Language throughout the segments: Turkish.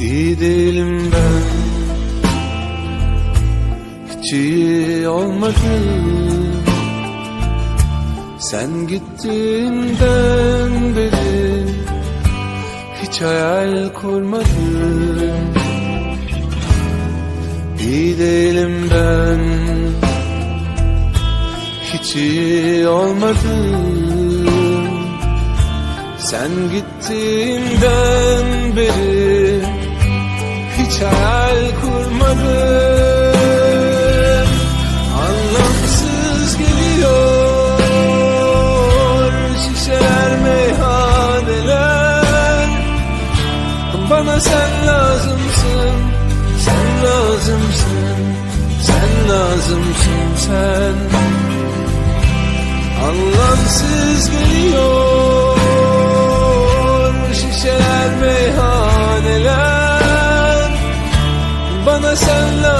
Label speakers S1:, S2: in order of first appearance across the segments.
S1: İyi değilim ben. Hiç iyi olmadım. Sen gittiğinden beri Hiç hayal kurmadım. İyi değilim ben. Hiç iyi olmadım. Sen gittiğinden Bana sen lazımsın Sen lazımsın Sen lazımsın sen. Anlamsız geliyor Şişeler meyhaneler. Bana sen lazımsın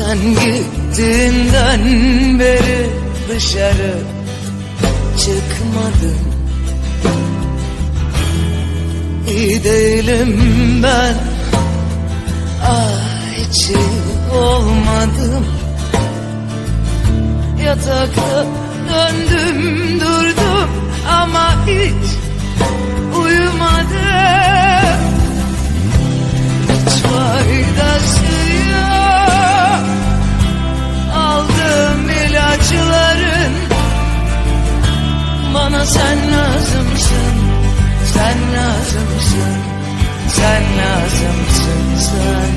S1: Sen
S2: gittiğinden beri dışarı çıkmadım. İyi değilim ben Ah hiç olmadım. Yatakta döndüm durdum Sen lazımsın Sen lazımsın Sen lazımsın sen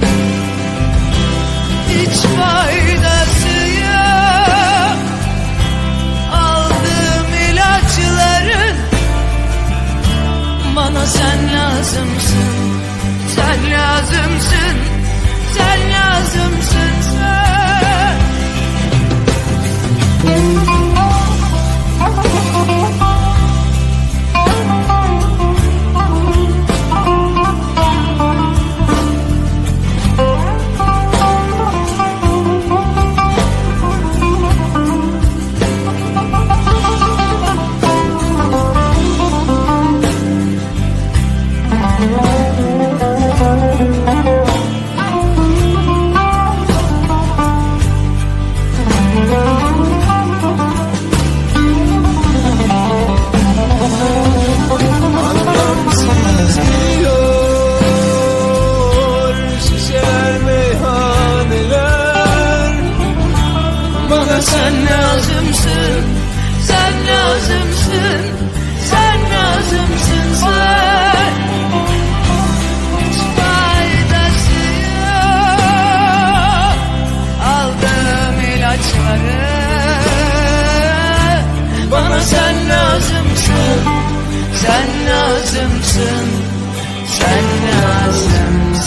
S2: lazımsın. Sen lazımsın. Sen lazımsın. Sen faydası yok Aldığım ilaçları. Bana sen lazımsın. Sen lazımsın. Sen lazımsın